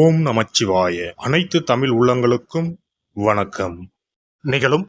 ஓம் நமச்சிவாய. அனைத்து தமிழ் உள்ளங்களுக்கும் வணக்கம். நிகழும்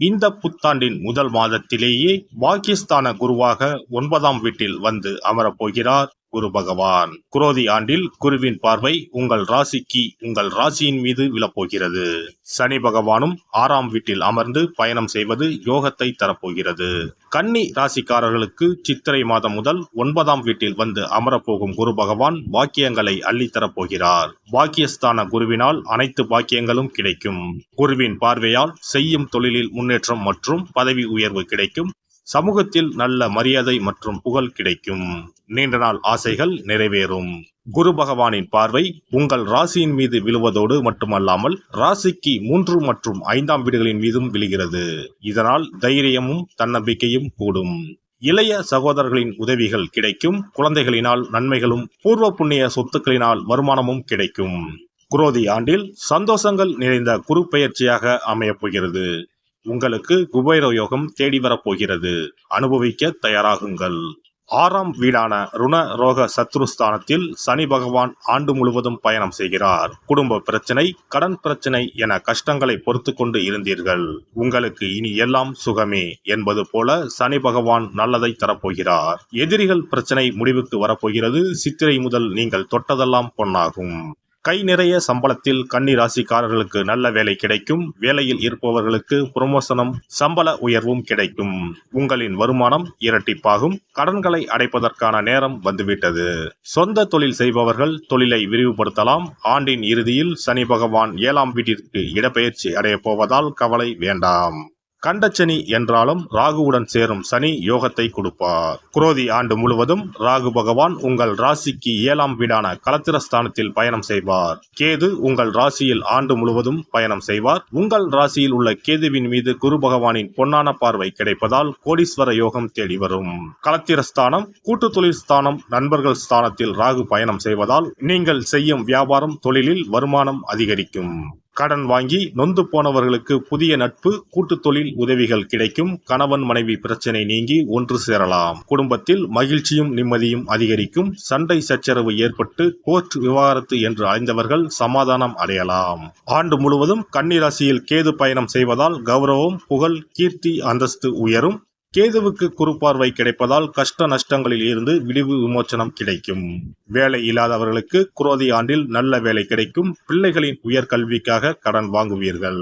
இந்த புத்தாண்டின் முதல் மாதத்திலேயே பாகிஸ்தான குருவாக ஒன்பதாம் வீட்டில் வந்து அமரப் போகிறார். குரு பகவான். குரோதி ஆண்டில் குருவின் பார்வை உங்கள் ராசிக்கு உங்கள் ராசியின் மீது விழப்போகிறது. சனி பகவானும் ஆறாம் வீட்டில் அமர்ந்து பயணம் செய்வது யோகத்தை தரப்போகிறது. கன்னி ராசிக்காரர்களுக்கு சித்திரை மாதம் முதல் ஒன்பதாம் வீட்டில் வந்து அமரப்போகும் குரு பகவான் பாக்கியங்களை அள்ளித்தரப் போகிறார் பாக்கியஸ்தான குருவினால் அனைத்து பாக்கியங்களும் கிடைக்கும். குருவின் பார்வையால் செய்யும் தொழிலில் முன்னேற்றம் மற்றும் பதவி உயர்வு கிடைக்கும். சமூகத்தில் நல்ல மரியாதை மற்றும் புகழ் கிடைக்கும். நீண்ட நாள் ஆசைகள் நிறைவேறும். குரு பகவானின் பார்வை உங்கள் ராசியின் மீது விழுவதோடு மட்டுமல்லாமல் ராசிக்கு மூன்று மற்றும் ஐந்தாம் வீடுகளின் மீதும் விழுகிறது. இதனால் தைரியமும் தன்னம்பிக்கையும் கூடும். இளைய சகோதரர்களின் உதவிகள் கிடைக்கும். குழந்தைகளினால் நன்மைகளும் பூர்வ புண்ணிய சொத்துக்களினால் வருமானமும் கிடைக்கும். குரோதி ஆண்டில் சந்தோஷங்கள் நிறைந்த குரு பெயர்ச்சியாக அமையப் போகிறது. உங்களுக்கு குபேர யோகம் தேடி வரப்போகிறது. அனுபவிக்க தயாராகுங்கள். ஆறாம் வீடான ருண ரோக சத்ருஸ்தானத்தில் சனி பகவான் ஆண்டு முழுவதும் பயணம் செய்கிறார். குடும்ப பிரச்சனை கடன் பிரச்சனை என கஷ்டங்களை பொறுத்து கொண்டு இருந்தீர்கள். உங்களுக்கு இனி எல்லாம் சுகமே என்பது போல சனி பகவான் நல்லதை தரப்போகிறார். எதிரிகள் பிரச்சனை முடிவுக்கு வரப்போகிறது. சித்திரை முதல் நீங்கள் தொட்டதெல்லாம் பொன்னாகும். கை நிறைய சம்பளத்தில் கன்னி ராசிக்காரர்களுக்கு நல்ல வேலை கிடைக்கும். வேலையில் இருப்பவர்களுக்கு புரமோசனம் சம்பள உயர்வும் கிடைக்கும். உங்களின் வருமானம் இரட்டிப்பாகும். கடன்களை அடைப்பதற்கான நேரம் வந்துவிட்டது. சொந்த தொழில் செய்பவர்கள் தொழிலை விரிவுபடுத்தலாம். ஆண்டின் இறுதியில் சனி பகவான் ஏழாம் வீட்டிற்கு இடப்பெயர்ச்சி அடையப் போவதால் கவலை வேண்டாம். கண்டச்சனி என்றாலும் ராகுவுடன் சேரும் சனி யோகத்தை கொடுப்பார். குரோதி ஆண்டு முழுவதும் ராகு பகவான் உங்கள் ராசிக்கு ஏழாம் வீடான கலத்திரஸ்தானத்தில் பயணம் செய்வார். கேது உங்கள் ராசியில் ஆண்டு முழுவதும் பயணம் செய்வார். உங்கள் ராசியில் உள்ள கேதுவின் மீது குரு பகவானின் பொன்னான பார்வை கிடைப்பதால் கோடீஸ்வர யோகம் தேடி வரும். கலத்திரஸ்தானம் கூட்டு தொழில் ஸ்தானம் நண்பர்கள் ஸ்தானத்தில் ராகு பயணம் செய்வதால் நீங்கள் செய்யும் வியாபாரம் தொழிலில் வருமானம் அதிகரிக்கும். கடன் வாங்கி நொந்து போனவர்களுக்கு புதிய நட்பு கூட்டு தொழில் உதவிகள் கிடைக்கும் கணவன் மனைவி பிரச்சனை நீங்கி ஒன்று சேரலாம். குடும்பத்தில் மகிழ்ச்சியும் நிம்மதியும் அதிகரிக்கும். சண்டை சச்சரவு ஏற்பட்டு கோர்ட் விவகாரத்து என்று அழைந்தவர்கள் சமாதானம் அடையலாம். ஆண்டு முழுவதும் கன்னிராசியில் கேது பயணம் செய்வதால் கௌரவம் புகழ் கீர்த்தி அந்தஸ்து உயரும். கேதுவுக்கு குறுப்பார்வை கிடைப்பதால் கஷ்ட நஷ்டங்களில் இருந்து விடிவு விமோச்சனம் கிடைக்கும். வேலை இல்லாதவர்களுக்கு குரோதி ஆண்டில் நல்ல வேலை கிடைக்கும். பிள்ளைகளின் உயர்கல்விக்காக கடன் வாங்குவீர்கள்.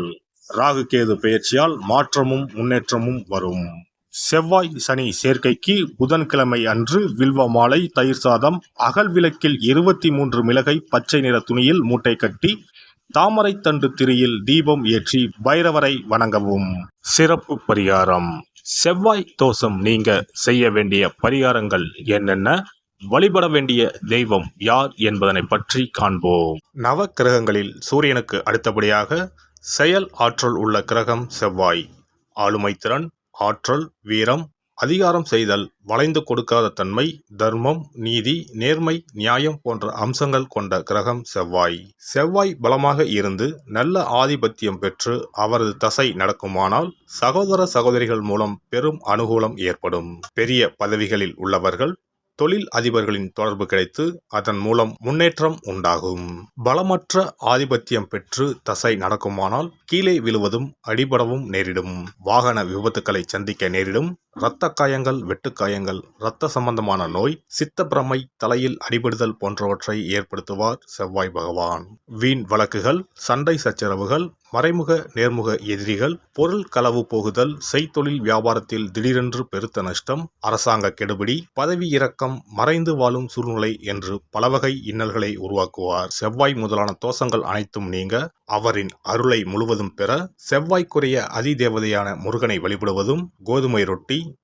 ராகு கேது பெயர்ச்சியால் மாற்றமும் முன்னேற்றமும் வரும். செவ்வாய் சனி சேர்க்கைக்கு புதன்கிழமை அன்று வில்வ மாலை தயிர் சாதம் அகல் விளக்கில் இருபத்தி மூன்று மிளகை பச்சை நிற துணியில் மூட்டை கட்டி தாமரை தண்டு திரியில் தீபம் ஏற்றி பைரவரை வணங்கவும். சிறப்பு பரிகாரம். செவ்வாய் தோஷம் நீங்க செய்ய வேண்டிய பரிகாரங்கள் என்னென்ன? வழிபட வேண்டிய தெய்வம் யார் என்பதனை பற்றி காண்போம். நவ கிரகங்களில் சூரியனுக்கு அடுத்தபடியாக செயல் ஆற்றல் உள்ள கிரகம் செவ்வாய். ஆளுமை திறன் ஆற்றல் வீரம் அதிகாரம் செய்தல் வளைந்து கொடுக்காத தன்மை தர்மம் நீதி நேர்மை நியாயம் போன்ற அம்சங்கள் கொண்ட கிரகம் செவ்வாய். செவ்வாய் பலமாக இருந்து நல்ல ஆதிபத்தியம் பெற்று அவரது தசை நடக்குமானால் சகோதர சகோதரிகள் மூலம் பெரும் அனுகூலம் ஏற்படும். பெரிய பதவிகளில் உள்ளவர்கள் தொழில் அதிபர்களின் தொடர்பு கிடைத்து அதன் மூலம் முன்னேற்றம் உண்டாகும். பலமற்ற ஆதிபத்தியம் பெற்று தசை நடக்குமானால் கீழே விழுவதும் அடிபடவும் நேரிடும். வாகன விபத்துக்களை சந்திக்க நேரிடும். இரத்த காயங்கள் வெட்டுக்காயங்கள் இரத்த சம்பந்தமான நோய் சித்தப்பிரமை தலையில் அடிபடுதல் போன்றவற்றை ஏற்படுத்துவார் செவ்வாய் பகவான். வீண் வழக்குகள் சண்டை சச்சரவுகள் மறைமுக நேர்முக எதிரிகள் பொருள் களவு போகுதல் செய்தொழில் வியாபாரத்தில் திடீரென்று பெருத்த நஷ்டம் அரசாங்க கெடுபிடி பதவி இறக்கம் மறைந்து வாழும் சூழ்நிலை என்று பலவகை இன்னல்களை உருவாக்குவார். செவ்வாய் முதலான தோஷங்கள் அனைத்தும் நீங்க அவரின் அருளை முழுவதும் பெற செவ்வாய்க்குரிய அதிதேவதையான முருகனை வழிபடுவதும் கோதுமை ரொட்டி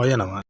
发现了吗